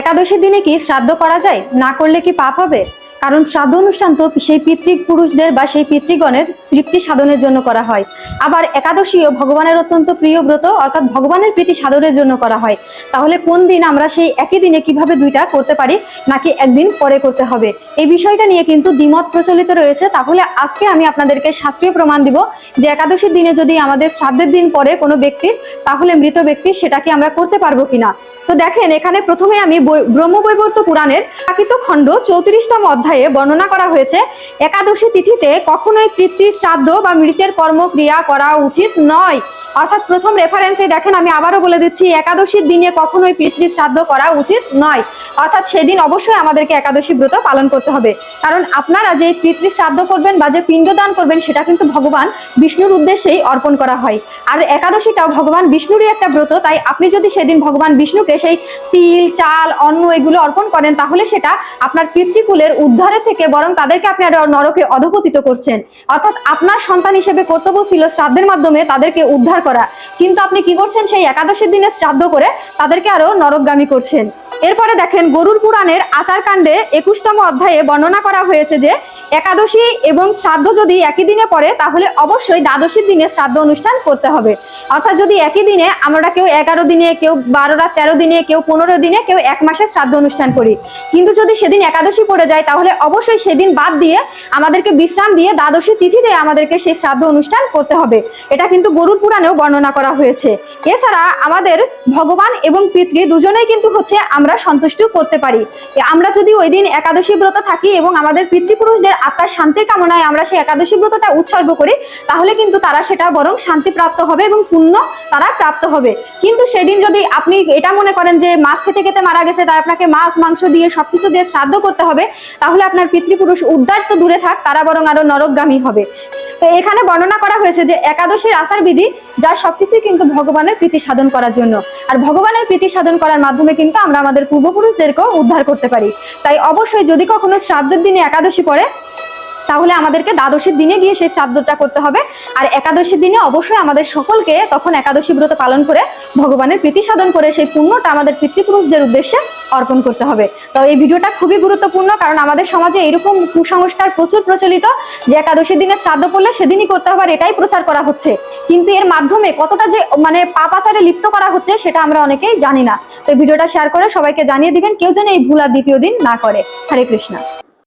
একাদশীর দিনে কি শ্রাদ্ধ করা যায়? না করলে কি পাপ হবে? কারণ শ্রাদ্ধ অনুষ্ঠান তো সেই পিতৃ পুরুষদের বা সেই পিতৃগণের তৃপ্তি সাধনের জন্য করা হয়। আবার একাদশীও ভগবানের অত্যন্ত প্রিয় ব্রত, অর্থাৎ ভগবানের প্রীতি সাধনের জন্য করা হয়। তাহলে কোন দিন আমরা সেই একই দিনে কীভাবে দুইটা করতে পারি, নাকি একদিন পরে করতে হবে? এই বিষয়টা নিয়ে কিন্তু দ্বিমত প্রচলিত রয়েছে। তাহলে আজকে আমি আপনাদেরকে শাস্ত্রীয় প্রমাণ দিব যে একাদশীর দিনে যদি আমাদের শ্রাদ্ধের দিন পরে কোনো ব্যক্তির তাহলে মৃত ব্যক্তি সেটাকে আমরা করতে পারব কিনা। তো দেখেন, এখানে প্রথমে আমি ব্রহ্মবৈবর্ত পুরাণের প্রাকৃত খণ্ড চৌত্রিশতম অধ্যায়ে বর্ণনা করা হয়েছে, একাদশী তিথিতে কখনোই পিতৃ শ্রাদ্ধ বা মৃতের কর্মক্রিয়া করা উচিত নয়। অর্থাৎ প্রথম রেফারেন্সে দেখেন, আমি আবারও বলে দিচ্ছি, একাদশীর দিনে কখনোই পিতৃ শ্রাদ্ধ করা উচিত নয়। অর্থাৎ সেদিন অবশ্যই আমাদেরকে একাদশী ব্রত পালন করতে হবে। কারণ আপনারা যে পিতৃ শ্রাদ্ধ করবেন বা যে পিণ্ডদান করবেন, সেটা কিন্তু ভগবান বিষ্ণুর উদ্দেশ্যেই অর্পণ করা হয়। আর একাদশীটাও ভগবান বিষ্ণুরই একটা ব্রত, তাই আপনি যদি সেদিন ভগবান বিষ্ণুকে সেই তিল, চাল, অন্ন এগুলো অর্পণ করেন, তাহলে সেটা আপনার পিতৃকুলের উদ্ধারের থেকে বরং তাদেরকে আপনি আরও নরকে অধপতিত করছেন। অর্থাৎ আপনার সন্তান হিসেবে কর্তব্য ছিল শ্রাদ্ধের মাধ্যমে তাদেরকে উদ্ধার করা। কিন্তু আপনি কি করছেন, সেই একাদশীর দিনে শ্রাদ্ধ করে তাদেরকে আরও নরকগামী করছেন। এরপরে দেখেন গরুর পুরাণের আচার কাণ্ডে একুশতম অধ্যায়ে বর্ণনা করা হয়েছে যে একাদশী এবং শ্রাদ্ধ যদি একই দিনে পড়ে, তাহলে অবশ্যই দ্বাদশীর দিনে শ্রাদ্ধ অনুষ্ঠান করতে হবে। অর্থাৎ যদি একই দিনে আমরা কেউ এগারো দিনে, কেউ বারো রাত, তেরো দিনে, কেউ পনেরো দিনে, কেউ এক মাসের শ্রাদ্ধ অনুষ্ঠান করি। কিন্তু যদি সেদিন একাদশী পড়ে যায়, তাহলে অবশ্যই সেদিন বাদ দিয়ে আমাদেরকে বিশ্রাম দিয়ে দ্বাদশী তিথিতে আমাদেরকে সেই শ্রাদ্ধ অনুষ্ঠান করতে হবে। এটা কিন্তু গরুর পুরাণেও বর্ণনা করা হয়েছে। এছাড়া আমাদের ভগবান এবং পিতৃ দুজনেই কিন্তু হচ্ছে আমরা সন্তুষ্ট করতে পারি। আমরা যদি ওই দিন একাদশী ব্রত থাকি এবং আমাদের পিতৃপুরুষদের আত্মার শান্তির কামনায় আমরা সেই একাদশী ব্রতটা উৎসর্গ করি, তাহলে কিন্তু তারা সেটা বরং শান্তি প্রাপ্ত হবে এবং পুণ্য তারা প্রাপ্ত হবে। কিন্তু সেদিন যদি আপনি এটা মনে করেন যে মাছ খেতে খেতে মারা গেছে, তাই আপনাকে মাছ, মাংস দিয়ে সবকিছু দিয়ে শ্রাদ্ধ করতে হবে, তাহলে আপনার পিতৃপুরুষ উদ্ধার তো দূরে থাক, তারা বরং আরও নরকগামী হবে। তো এখানে বর্ণনা করা হয়েছে যে একাদশীর আচার বিধি যা সবকিছুই কিন্তু ভগবানের প্রীতি সাধন করার জন্য। আর ভগবানের প্রীতি সাধন করার মাধ্যমে কিন্তু আমরা আমাদের পূর্বপুরুষদেরকেও উদ্ধার করতে পারি। তাই অবশ্যই যদি কখনো শ্রাদ্ধের দিনে একাদশী পড়ে তাহলে আমাদেরকে দ্বাদশীর দিনে গিয়ে সেই শ্রাদ্ধটা করতে হবে। আর একাদশীর দিনে অবশ্যই আমাদের সকলকে তখন একাদশী ব্রত পালন করে ভগবানের প্রীতি সাধন করে সেই পুণ্যটা আমাদের পিতৃপুরুষদের উদ্দেশ্যে অর্পণ করতে হবে। তো এই ভিডিওটা খুবই গুরুত্বপূর্ণ কারণ আমাদের সমাজে এরকম কুসংস্কার প্রচুর প্রচলিত যে একাদশীর দিনে শ্রাদ্ধ করলে সেদিনই করতে হবে আর এটাই প্রচার করা হচ্ছে। কিন্তু এর মাধ্যমে কতটা যে মানে পাপাচারে লিপ্ত করা হচ্ছে সেটা আমরা অনেকেই জানি না। তো ভিডিওটা শেয়ার করে সবাইকে জানিয়ে দিবেন কেউ যেন এই ভুল আর দ্বিতীয় দিন না করে। হরে কৃষ্ণা।